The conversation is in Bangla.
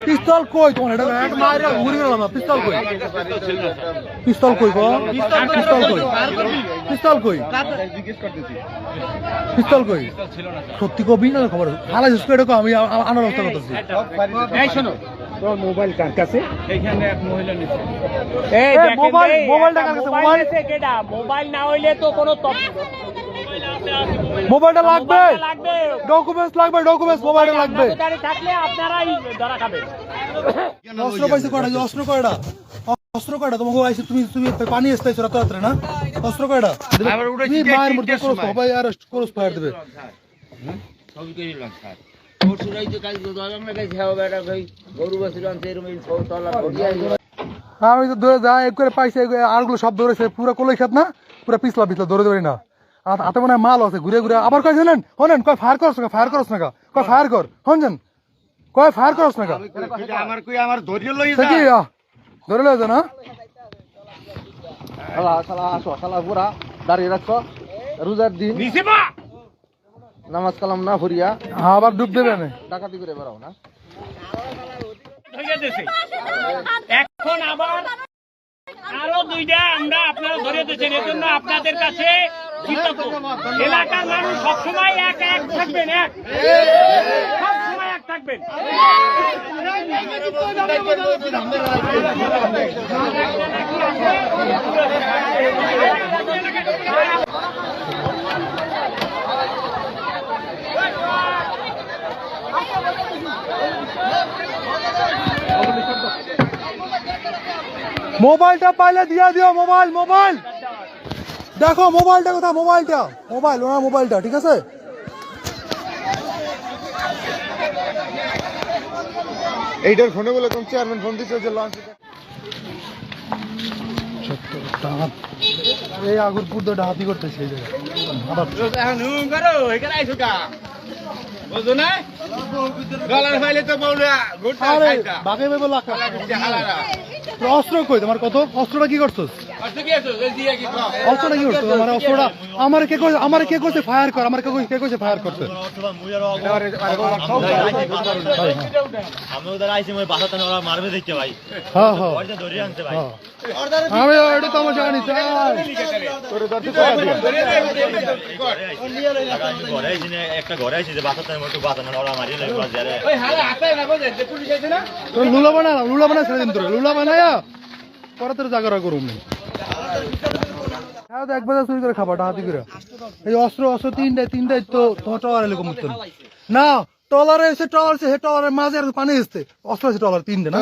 পিস্তল কই তোমার এটা এক মাইরা ঘুরে গেল না পিস্তল কই পিস্তল কই গো পিস্তল কই পিস্তল কই পিস্তল কই সত্যি কবি না খবর হালা স্পিড কো আমি আনার ব্যবস্থা করতেছি এই শোনো তোর মোবাইল কার কাছে এইখানে এক মহিলা নিচ্ছে এই মোবাইল- মোবাইলটা কার কাছে? Mobile mobile? আছে কেডা? মোবাইল না হইলে তো কোনো তপ- মোবাইলটা লাগবে। ডকুমেন্টস লাগবে। ডকুমেন্টস মোবাইলটা লাগবে। থাকলে আপনারাই ধরা খাবেন। অস্ত্র পাইছে কয়টা? অস্ত্র কয়টা? অস্ত্র কয়টা? তোমাকে আইছে তুমি তুমি পানি এসতেছো রাত রাত্রে না? অস্ত্র কয়টা? তুমি মায়ের মধ্যে করস সবাই অ্যারেস্ট করস ফায়ার দেবে। সবই করে স্যার। হ্যাঁ আমি তো ধরে যা এক করে পাইছে আরগুলো সব ধরেছে পুরো কোলাই খাত না? পুরো পিছলা পিছলা ধরে ধরে না। আর হাতে মনে হয় মাল আছে ঘুরে ঘুরে। আবার কয় জানেন হনেন কয় ফায়ার করছ না ফায়ার করছ না কয় ফায়ার কর হনছেন কয় ফায়ার করছ না আমার কই আমার ধৈর্য লই সে কি ধরে লয়ে না শালা শালা আসো শালা দাঁড়িয়ে রাখো। রোজার দিন। নামাজ কালাম না ভরিয়া আবার ডুব দেবে না ডাকাতি করে বেড়াও না। এখন আবার আরও দুইটা আমরা আপনারা ধরে দিয়েছেন। এজন্য আপনাদের কাছে। এলাকার মানুষ সবসময় এক এক থাকবেন এক। সবসময় এক থাকবেন। মোবাইলটা পাইলে দিয়া দিও মোবাইল মোবাইল। দেখো মোবাইলটা কোথায়? মোবাইলটা। মোবাইল ওনার মোবাইলটা ঠিক আছে? এইটার ফোনে বলে কোন চেয়ারম্যান ফোন দিচ্ছে যে লঞ্চ এই আগরপুর তো ডাহাতি করতেছে এই জায়গায়। আবার এখন হুম করো এখানে আইছো কা বুঝো না গলার ফাইলে তো বউলা ঘুরতে আরে খাইতা বাগে বাগে লাখা হালারা অস্ত্র কই? তোমার কত? অস্ত্রটা কি করছস? আর তো কি আছো এই দিয়ে কি কও অস্ত্রটা কি করছস? আমার অস্ত্রটা আমার কে কইছে আমার কে কইছে ফায়ার কর? আমার কে কইছে কে কইছে ফায়ার করতে? আমি ওদের আইসি মই বাসা ওরা মারবে দেখতে ভাই। হ্যাঁ হ্যাঁ। ওইটা ধরে আনছে ভাই। আমি এটা তো আমার জানি চাই ঘরে আইসি একটা ঘরে আইসি যে বাসা মতো বাসা ওরা মারিয়ে লাগবে যারে ওই হালা হাতে না বোঝে পুলিশ আইছে না? তোর লুলা বানা লুলা বানা ছেড়ে দিন তোর। লুলা বানায়া পরে তোর জাগরা করুম নি হ্যাঁ এক বাজার চুরি করে খাবা হাতি করে। এই অস্ত্র অস্ত্র তিনটায় তিনটায় তো তোমার টলার না টলারে এসে টলার সে টলারের মাঝে পানি এসছে অস্ত্র আছে টলার তিনটে না?